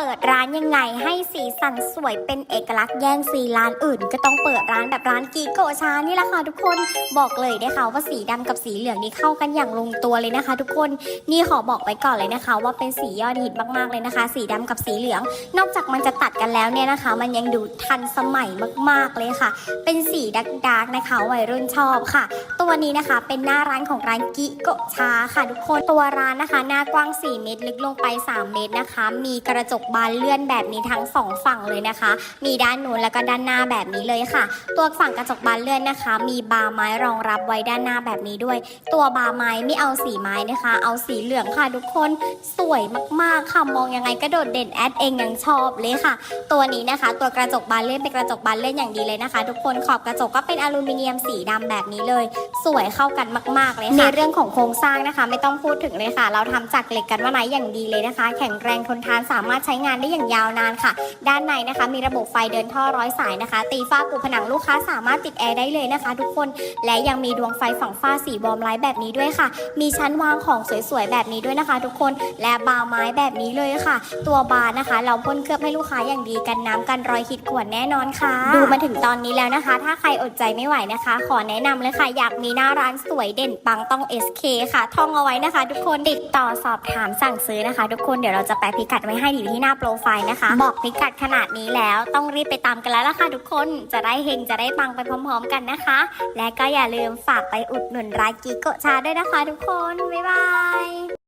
เปิดร้านยังไงให้สีสันสวยเป็นเอกลักษณ์แย่งซีร้านอื่น ก็ต้องเปิดร้านแบบร้านกีโกชานี่แหละค่ะทุกคนบอกเลยนะคะว่าสีดำกับสีเหลืองนี่เข้ากันอย่างลงตัวเลยนะคะ ทุกคนนี่ขอบอกไว้ก่อนเลยนะคะ ว่าเป็นสียอดฮิตมากๆเลยนะคะ สีดำกับสีเหลือง นอกจากมันจะตัดกันแล้วเนี่ยนะคะ มันยังดูทันสมัยมากๆเลยค่ะ เป็นสีดักดาร์กๆนะคะวัยรุ่นชอบค่ะ วนี้นะคะ เป็นหน้าร้านของร้านกิโกชาค่ะทุกคนตัวร้านนะคะ หน้ากว้าง 4 เมตร ลึกลงไป 3 เมตรนะคะ มีกระจกบานเลื่อนแบบนี้ทั้ง 2 ฝั่งเลยนะคะ มีด้านนู้นแล้วก็ด้านหน้าแบบนี้เลยค่ะ ตัวฝั่งกระจกบานเลื่อนนะคะ มีบาร์ไม้รองรับไว้ด้านหน้าแบบนี้ด้วย ตัวบาร์ไม้ไม่เอาสีไม้นะคะ เอาสีเหลืองค่ะทุกคนสวยมากๆค่ะมองยังไงก็โดดเด่นแอดเองยังชอบเลยค่ะ ตัวนี้นะคะ ตัวกระจกบานเลื่อนเป็นกระจกบานเลื่อนอย่างดีเลยนะคะ ทุกคนขอบกระจกก็เป็นอลูมิเนียมสีดำแบบนี้เลยสวยเข้ากันมาก ๆ เลยค่ะ ในเรื่องของโครงสร้างนะคะ ไม่ต้องพูดถึงเลยค่ะ เราทำจากเหล็กกันว่าไนท์อย่างดีเลยนะคะ แข็งแรงทนทานสามารถใช้งานได้อย่างยาวนานค่ะ ด้านในนะคะ มีระบบไฟเดินท่อร้อยสายนะคะ ตีฝ้าปูผนังลูกค้าสามารถติดแอร์ได้เลยนะคะ ทุกคนและยังมีดวงไฟฝั่งฝ้าสีบอมไลท์แบบนี้ด้วยค่ะ มีชั้นวางของสวยๆแบบนี้ด้วยนะคะ ทุกคนและบาร์ไม้แบบนี้เลยค่ะ ตัวบาร์นะคะ เราพ่นเคลือบให้ลูกค้าอย่างดีกันน้ำกันรอยขีดข่วนแน่นอนค่ะ ดูมาถึงตอนนี้แล้วนะคะ ถ้าใครอดใจไม่ไหวนะคะ ขอแนะนำเลยค่ะอยากมีหน้าร้านสวยเด่นปังต้อง SK ค่ะ ท่องเอาไว้นะคะ ทุกคนติดต่อสอบถามสั่งซื้อนะคะ ทุกคนเดี๋ยวเราจะแปะพิกัดไว้ให้อยู่ที่หน้าโปรไฟล์นะคะ บอกพิกัดขนาดนี้แล้วต้องรีบไปตามกันแล้วล่ะค่ะทุกคนจะได้เฮงจะได้ปังไปพร้อม ๆ กันนะคะ และก็อย่าลืมฝากไปอุดหนุนร้านกิโกชาด้วยนะคะ ทุกคนบ๊ายบาย